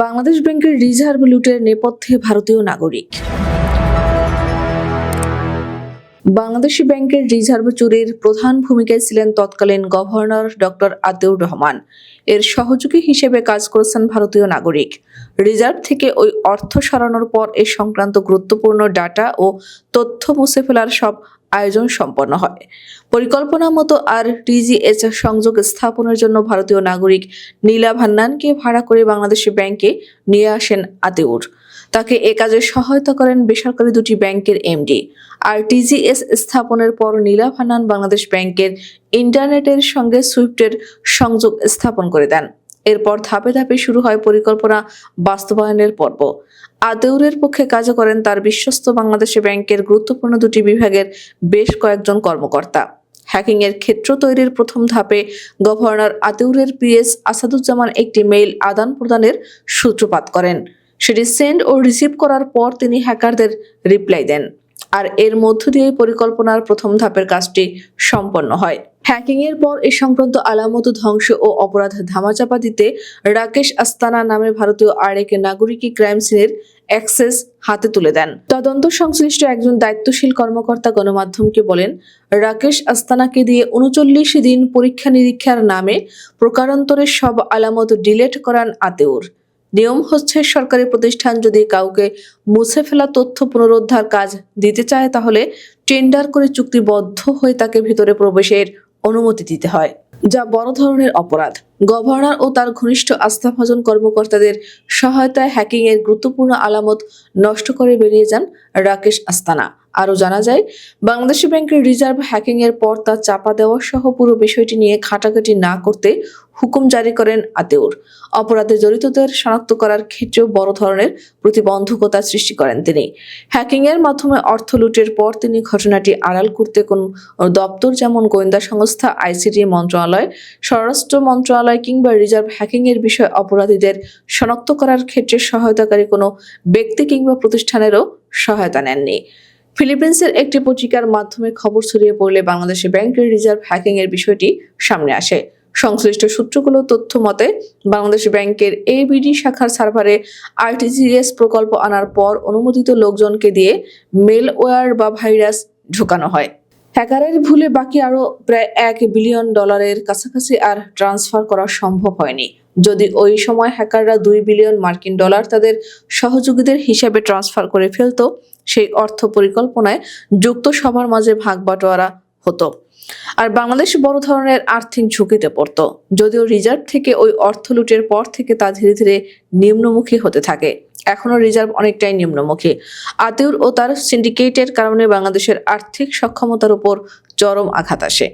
বাংলাদেশ ব্যাংকের রিজার্ভ লুটের নেপথ্যে ভারতীয় নাগরিক। বাংলাদেশি ব্যাংকের রিজার্ভ চুরির প্রধান ভূমিকায় ছিলেন তৎকালীন গভর্নর ডক্টর আতিউর রহমান। এর সহযোগী হিসেবে কাজ করেছেন ভারতীয় নাগরিক। রিজার্ভ থেকে ওই অর্থ সরানোর পর এ সংক্রান্ত গুরুত্বপূর্ণ ডাটা ও তথ্য মুছে ফেলার সব আয়োজন সম্পন্ন হয়। পরিকল্পনা মতো আর টিজিএস সংযোগ স্থাপনের জন্য ভারতীয় নাগরিক নীলা ভান্নানকে ভাড়া করে বাংলাদেশি ব্যাংকে নিয়ে আসেন আতিউর। তাকে এ কাজে সহায়তা করেন বেসরকারি দুটি ব্যাংকের এমডি। আর টিজিএস স্থাপনের পর নীলা ভান্নান বাংলাদেশ ব্যাংকের ইন্টারনেটের সঙ্গে সুইফটের সংযোগ স্থাপন করে দেন। এরপর ধাপে ধাপে শুরু হয় পরিকল্পনা বাস্তবায়নের পর্ব। আদেউরের পক্ষে কাজ করেন তার বিশ্বস্ত বাংলাদেশ ব্যাংকের গুরুত্বপূর্ণ দুটি বিভাগের বেশ কয়েকজন কর্মকর্তা। হ্যাকিং এর ক্ষেত্র তৈরির প্রথম ধাপে গভর্নর আতেউরের পিএস আসাদুজ্জামান একটি মেইল আদান প্রদানের সূত্রপাত করেন। সেটি সেন্ড ও রিসিভ করার পর তিনি হ্যাকারদের রিপ্লাই দেন। আর এর মধ্য দিয়ে পরিকল্পনার প্রথম ধাপের কাজটি সম্পন্ন হয়। হ্যাকিং এর পর এ সংক্রান্ত আলামত ধ্বংস ও অপরাধ ধামাচাপা দিতে রাকেশ আস্তানা নামে ভারতীয় আরেক নাগরিকী ক্রাইম সিনের অ্যাক্সেস হাতে তুলে দেন। তদন্ত সংশ্লিষ্ট একজন দায়িত্বশীল কর্মকর্তা গণমাধ্যমকে বলেন, রাকেশ আস্তানাকে দিয়ে উনচল্লিশ দিন পরীক্ষা নিরীক্ষার নামে প্রকারান্তরের সব আলামত ডিলেট করান আতেউর। নিয়ম হচ্ছে সরকারি প্রতিষ্ঠান যদি কাউকে মুছে ফেলা তথ্য পুনরুদ্ধার কাজ দিতে চায়, তাহলে টেন্ডার করে চুক্তিবদ্ধ হয়ে তাকে ভিতরে প্রবেশের অনুমতি দিতে হয়, যা বড় ধরনের অপরাধ। গভর্নর ও তার ঘনিষ্ঠ আস্থাভাজন কর্মকর্তাদের সহায়তায় হ্যাকিং এর গুরুত্বপূর্ণ আলামত নষ্ট করে বেরিয়ে যান রাকেশ আস্তানা। আরও জানা যায়, বাংলাদেশি ব্যাংকের রিজার্ভ হ্যাকিং এর পর তা চাপা দেওয়া সহ পুরো বিষয়টি নিয়ে ঘাটাঘাটি না করতে হুকুম জারি করেন আতেউর। অপরাধে জড়িতদের শনাক্ত করার ক্ষেত্রেও বড় ধরনের প্রতিবন্ধকতা সৃষ্টি করেন তিনি। হ্যাকিং এর মাধ্যমে অর্থ লুটের পর তিনি ঘটনাটি আড়াল করতে কোন দপ্তর যেমন গোয়েন্দা সংস্থা আইসিটি মন্ত্রণালয়, স্বরাষ্ট্র মন্ত্রণালয় কিংবা রিজার্ভ হ্যাকিং এর বিষয়ে অপরাধীদের শনাক্ত করার ক্ষেত্রে সহায়তাকারী কোনো ব্যক্তি কিংবা প্রতিষ্ঠানেরও সহায়তা নেননি। ফিলিপিন্সের একটি পত্রিকার মাধ্যমে খবর ছড়িয়ে পড়লে বাংলাদেশে ব্যাংকের রিজার্ভ হ্যাকিং এর বিষয়টি সামনে আসে। সংশ্লিষ্ট সূত্রগুলো তথ্য মতে, বাংলাদেশ ব্যাংকের এবিডি শাখার সার্ভারে আরটিজিএস প্রকল্প আনার পর অনুমোদিত লোকজনকে দিয়ে মেলওয়্যার বা ভাইরাস ঢোকানো হয়। হ্যাকারের ভুলে বাকি আরও প্রায় এক বিলিয়ন ডলারের কাছাকাছি আর ট্রান্সফার করা সম্ভব হয়নি। যদি ওই সময় হ্যাকাররা দুই বিলিয়ন মার্কিন ডলার তাদের সহযোগীদের হিসাবে ট্রান্সফার করে ফেলতো সেই অর্থ পরিকল্পনায় যুক্ত সবার মাঝে ভাগ বাটোয়ারা হতো। আর বাংলাদেশ বড় ধরনের আর্থিক ঝুঁকিতে পড়ত, যদিও রিজার্ভ থেকে ওই অর্থ লুটের পর থেকে তা ধীরে ধীরে নিম্নমুখী হতে থাকে। এখনও রিজার্ভ অনেকটাই নিম্নমুখী। আতিউর ও তার সিন্ডিকেটের কারণে বাংলাদেশের আর্থিক সক্ষমতার উপর চরম আঘাত আসে।